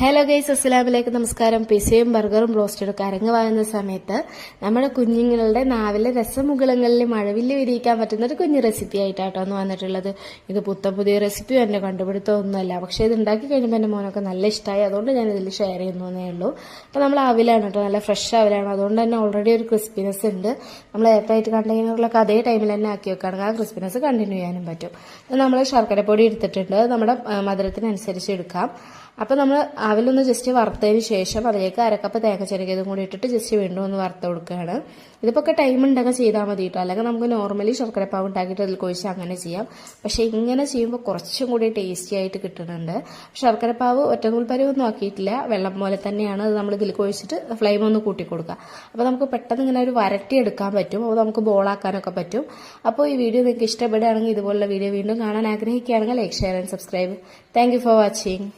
Hello guys അസ്സലാമിലേക്ക് നമസ്കാരം. പിസയും ബർഗറും ബ്രോസ്റ്റഡും അരങ്ങ് വാങ്ങുന്ന സമയത്ത് നമ്മുടെ കുഞ്ഞുങ്ങളുടെ നാവിലെ രസമുകുളങ്ങളിൽ മഴവില്ല് വിരിയിക്കാൻ പറ്റുന്ന ഒരു കുഞ്ഞു റെസിപ്പി ആയിട്ടാട്ടോ വന്നിട്ടുള്ളത്. ഇത് പുത്തൻ പുതിയ റെസിപ്പി എന്റെ കണ്ടുപിടുത്തമൊന്നുമല്ല. പക്ഷേ ഇത് ഉണ്ടാക്കി കഴിയുമ്പോൾ എന്റെ മോനൊക്കെ നല്ല ഇഷ്ടമായി അതുകൊണ്ട് ഞാൻ ഇതിൽ ഷെയർ ചെയ്യുന്നേ ഉള്ളൂ. അപ്പോൾ നമ്മൾ അവിലാണ് കേട്ടോ. നല്ല ഫ്രഷ് അവിലാണ്. അതുകൊണ്ട് തന്നെ ഓൾറെഡി ഒരു ക്രിസ്പിനെസ് ഉണ്ട്. നമ്മൾ എയർടൈറ്റ് കണ്ടെയ്നറിലൊക്കെ അതേ ടൈമിൽ തന്നെ ആക്കി വെക്കുകയാണെങ്കിൽ ആ ക്രിസ്പിനെസ് കണ്ടിന്യൂ ചെയ്യാനും പറ്റും. നമ്മൾ ശർക്കരപ്പൊടി എടുത്തിട്ടുണ്ട്. നമ്മുടെ മധുരത്തിനനുസരിച്ച് എടുക്കാം. അപ്പോൾ നമ്മൾ അവിലൊന്ന് ജസ്റ്റ് വറുത്തതിന് ശേഷം അതിലേക്ക് അരക്കപ്പ് തേങ്ങ ചെറുകിയതും കൂടി ഇട്ടിട്ട് ജസ്റ്റ് വീണ്ടും ഒന്ന് വറുത്ത് കൊടുക്കുകയാണ്. ഇതിപ്പോൾ ടൈം ഉണ്ടെങ്കിൽ ചെയ്താൽ മതി കേട്ടോ അല്ലെങ്കിൽ നമുക്ക് നോർമലി ശർക്കരപ്പാവ് ഉണ്ടാക്കിയിട്ട് അതിൽ കൊഴിച്ച് അങ്ങനെ ചെയ്യാം. പക്ഷേ ഇങ്ങനെ ചെയ്യുമ്പോൾ കുറച്ചും കൂടി ടേസ്റ്റി ആയിട്ട് കിട്ടുന്നുണ്ട്. ശർക്കരപ്പാവ് ഒന്നും ആക്കിയിട്ടില്ല. വെള്ളം പോലെ തന്നെയാണ് അത് നമ്മൾ ഇതിൽ കൊഴിച്ചിട്ട് ഫ്ലെയിം ഒന്ന് കൂട്ടി കൊടുക്കുക. അപ്പോൾ നമുക്ക് പെട്ടെന്ന് ഇങ്ങനെ ഒരു വരട്ടി എടുക്കാൻ പറ്റും. അപ്പോൾ നമുക്ക് ബോളാക്കാനൊക്കെ പറ്റും. അപ്പോൾ ഈ വീഡിയോ നിങ്ങൾക്ക് ഇഷ്ടപ്പെടുകയാണെങ്കിൽ ഇതുപോലുള്ള വീഡിയോ വീണ്ടും കാണാൻ ആഗ്രഹിക്കുകയാണെങ്കിൽ like share and subscribe thank for watching